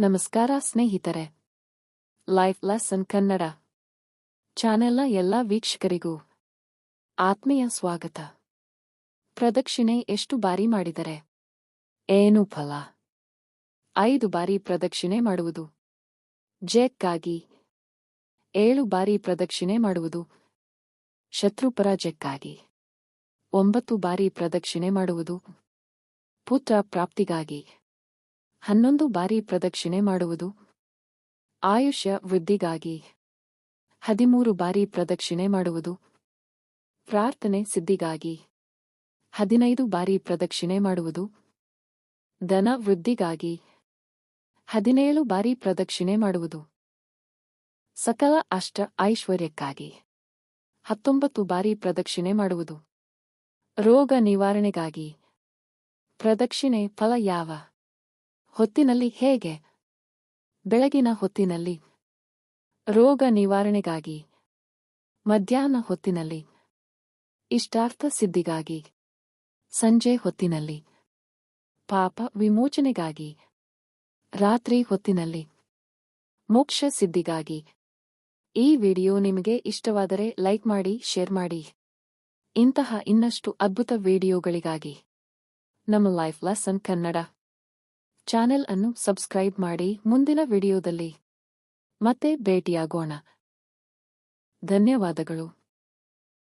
ನಮಸ್ಕಾರ ಸ್ನೇಹಿತರೆ. Life lesson Kannada ಚಾನೆಲ್ನ ಎಲ್ಲ ವೀಕ್ಷಕರಿಗೂ ಆತ್ಮೀಯ ಸ್ವಾಗತ. ಪ್ರದಕ್ಷಿಣೆ ಎಷ್ಟು ಬಾರಿ ಮಾಡಿದರೆ? ಏನು ಫಲ? ಐದು ಬಾರಿ ಪ್ರದಕ್ಷಿಣೆ ಮಾಡುವುದು. ಜೆಕ್ಕಾಗಿ. ಏಳು ಬಾರಿ ಪ್ರದಕ್ಷಿಣೆ ಮಾಡುವುದು. ಶತ್ರುಪರ ಜೆಕ್ಕಾಗಿ. ಒಂಬತ್ತು ಬಾರಿ ಪ್ರದಕ್ಷಿಣೆ ಮಾಡುವುದು. ಪುತ್ರ ಪ್ರಾಪ್ತಿಗಾಗಿ. ಹನ್ನೊಂದು ಬಾರಿ ಪ್ರದಕ್ಷಿಣೆ ಮಾಡುವುದು. ಆಯುಷ್ಯ ವೃದ್ಧಿಗಾಗಿ. ಹದಿಮೂರು ಬಾರಿ ಪ್ರದಕ್ಷಿಣೆ ಮಾಡುವುದು. ಪ್ರಾರ್ಥನೆ ಸಿದ್ಧಿಗಾಗಿ. ಹದಿನೈದು ಬಾರಿ ಪ್ರದಕ್ಷಿಣೆ ಮಾಡುವುದು. ಧನ ವೃದ್ಧಿಗಾಗಿ. ಹದಿನೇಳು ಬಾರಿ ಪ್ರದಕ್ಷಿಣೆ ಮಾಡುವುದು. ಸಕಲ ಅಷ್ಟ ಐಶ್ವರ್ಯಕ್ಕಾಗಿ. ಹತ್ತೊಂಬತ್ತು ಬಾರಿ ಪ್ರದಕ್ಷಿಣೆ ಮಾಡುವುದು. ರೋಗ ನಿವಾರಣೆಗಾಗಿ. ಪ್ರದಕ್ಷಿಣೆ ಫಲ ಯಾವ? ಹೊತ್ತಿನಲ್ಲಿ ಹೇಗೆ? ಬೆಳಗಿನ ಹೊತ್ತಿನಲ್ಲಿ. ರೋಗ ನಿವಾರಣೆಗಾಗಿ. ಮಧ್ಯಾಹ್ನ ಹೊತ್ತಿನಲ್ಲಿ. ಇಷ್ಟಾರ್ಥ ಸಿದ್ಧಿಗಾಗಿ. ಸಂಜೆ ಹೊತ್ತಿನಲ್ಲಿ. ಪಾಪ ವಿಮೋಚನೆಗಾಗಿ. ರಾತ್ರಿ ಹೊತ್ತಿನಲ್ಲಿ. ಮೋಕ್ಷ ಸಿದ್ಧಿಗಾಗಿ. ಈ ವಿಡಿಯೋ ನಿಮಗೆ ಇಷ್ಟವಾದರೆ ಲೈಕ್ ಮಾಡಿ, ಶೇರ್ ಮಾಡಿ. ಇಂತಹ ಇನ್ನಷ್ಟು ಅದ್ಭುತ ವಿಡಿಯೋಗಳಿಗಾಗಿ. ನಮ್ಮ ಲೈಫ್ ಲೆಸನ್ ಕನ್ನಡ. ಚಾನೆಲ್ ಅನ್ನು ಸಬ್ಸ್ಕ್ರೈಬ್ ಮಾಡಿ ಮುಂದಿನ ವಿಡಿಯೋದಲ್ಲಿ. ಮತ್ತೆ ಭೇಟಿಯಾಗೋಣ. ಧನ್ಯವಾದಗಳು.